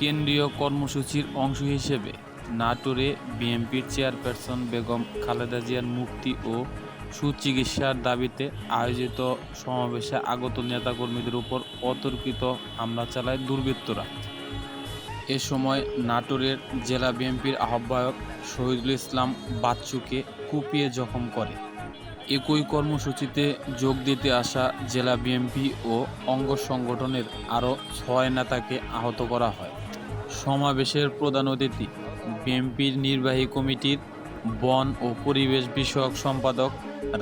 কেন্দ্রীয় কর্মসূচির অংশ হিসেবে নাটোরে বিএনপির চেয়ারপারসন বেগম খালেদা জিয়ার মুক্তি ও সুচিকিৎসার দাবিতে আয়োজিত সমাবেশে আগত নেতাকর্মীদের উপর অতর্কিত হামলা চালায় দুর্বৃত্তরা। এ সময় নাটোরের জেলা বিএনপির আহ্বায়ক শহীদুল ইসলাম বাচ্চুকে কুপিয়ে জখম করে। একই কর্মসূচিতে যোগ দিতে আসা জেলা বিএনপি ও অঙ্গ সংগঠনের আরও ছয় নেতাকে আহত করা হয়। সমাবেশের প্রধান অতিথি, বিএনপির নির্বাহী কমিটির বন ও পরিবেশ বিষয়ক সম্পাদক,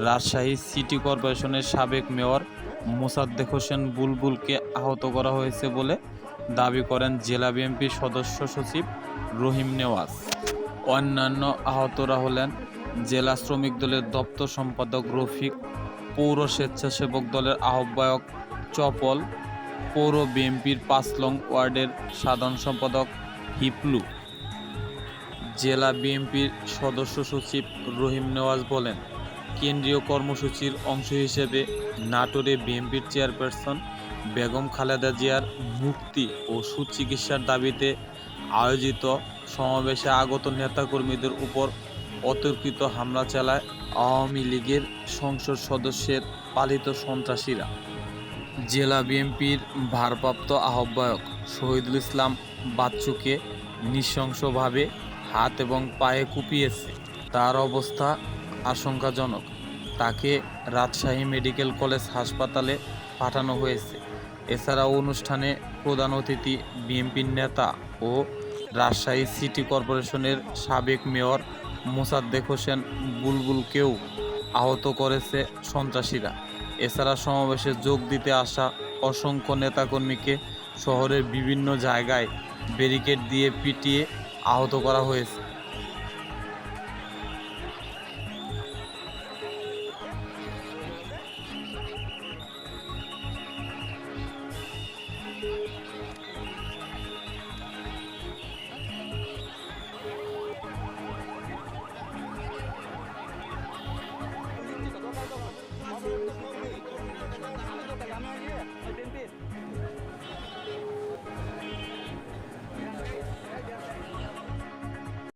রাজশাহী সিটি কর্পোরেশনের সাবেক মেয়র মোসাদ্দেক হোসেন বুলবুলকে আহত করা হয়েছে বলে দাবি করেন জেলা বিএনপির সদস্য সচিব রহিম নেওয়াজ। অন্যান্য আহতরা হলেন জেলা শ্রমিক দলের দপ্তর সম্পাদক রফিক, পৌর স্বেচ্ছাসেবক দলের আহ্বায়ক চপল পৌর বিএনপির পাঁচলং ওয়ার্ডের সাধারণ সম্পাদক হিপলু। জেলা বিএনপির সদস্য সচিব রহিম নেওয়াজ বলেন, কেন্দ্রীয় কর্মসূচির অংশ হিসেবে নাটোরে বিএনপির চেয়ারপারসন বেগম খালেদা জিয়ার মুক্তি ও সুচিকিৎসার দাবিতে আয়োজিত সমাবেশে আগত নেতাকর্মীদের উপর অতর্কিত হামলা চালায় আওয়ামী লীগের সংসদ সদস্যের পালিত সন্ত্রাসীরা। জেলা বিএনপির ভারপ্রাপ্ত আহ্বায়ক শহীদুল ইসলাম বাচ্চুকে নৃশংসভাবে হাত এবং পায়ে কুপিয়েছে। তার অবস্থা আশঙ্কাজনক। তাকে রাজশাহী মেডিকেল কলেজ হাসপাতালে পাঠানো হয়েছে। এছাড়াও অনুষ্ঠানে প্রধান অতিথি বিএনপির নেতা ও রাজশাহী সিটি কর্পোরেশনের সাবেক মেয়র মোসাদ্দেক হোসেন বুলবুলকেও আহত করেছে সন্ত্রাসীরা। এছাড়া সমাবেশে যোগ দিতে আসা অসংখ্য নেতাকর্মীকে শহরের বিভিন্ন জায়গায় ব্যারিকেড দিয়ে পিটিয়ে আহত করা হয়েছে।